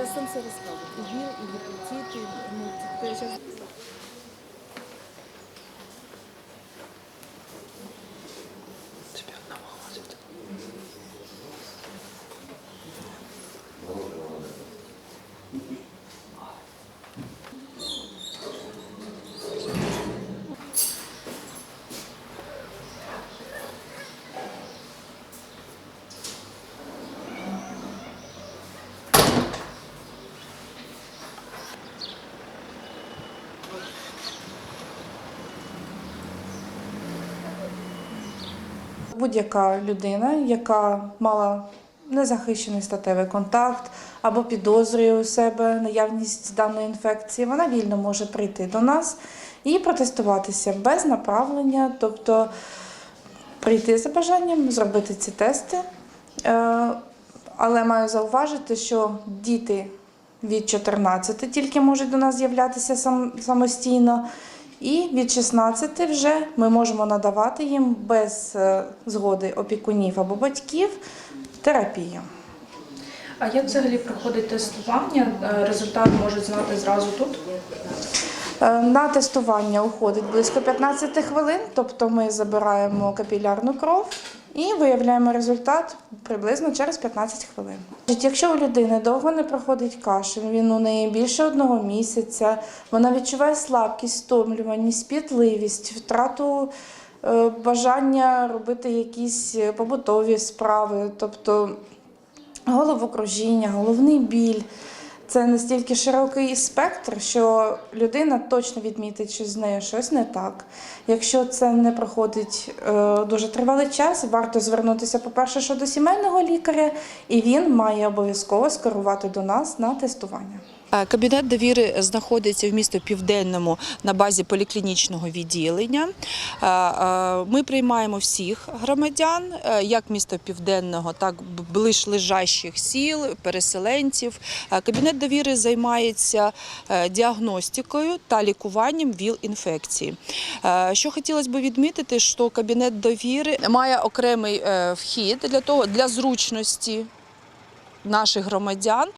Сейчас сам все расскажет. И і гепатит, и ну, Будь-яка людина, яка мала незахищений статевий контакт або підозрює у себе наявність даної інфекції, вона вільно може прийти до нас і протестуватися без направлення, тобто прийти за бажанням, зробити ці тести. Е, Але маю зауважити, що діти від 14 тільки можуть до нас з'являтися самостійно, і від 16 вже ми можемо надавати їм без е, згоди опікунів або батьків терапію. А як взагалі проходить тестування? Е, Результат можуть знати зразу тут. Е, На тестування уходить близько 15 хвилин, тобто ми забираємо капілярну кров і виявляємо результат приблизно через 15 хвилин. Якщо у людини довго не проходить кашель, він у неї більше одного місяця, вона відчуває слабкість, стомлюваність, спітливість, втрату е, бажання робити якісь побутові справи, тобто головокружіння, головний біль. Це настільки широкий спектр, що людина точно відмітить, що з нею щось не так. Якщо це не проходить е, дуже тривалий час, варто звернутися, по-перше, що до сімейного лікаря, і він має обов'язково скерувати до нас на тестування. Е, Кабінет довіри знаходиться в місті Південному на базі поліклінічного відділення. Е, е, Ми приймаємо всіх громадян, як міста Південного, так і ближлежащих сіл, переселенців. Кабінет довіри займається діагностикою та лікуванням ВІЛ-інфекції. Що хотілося б відмітити, що кабінет довіри має окремий вхід для того для зручності наших громадян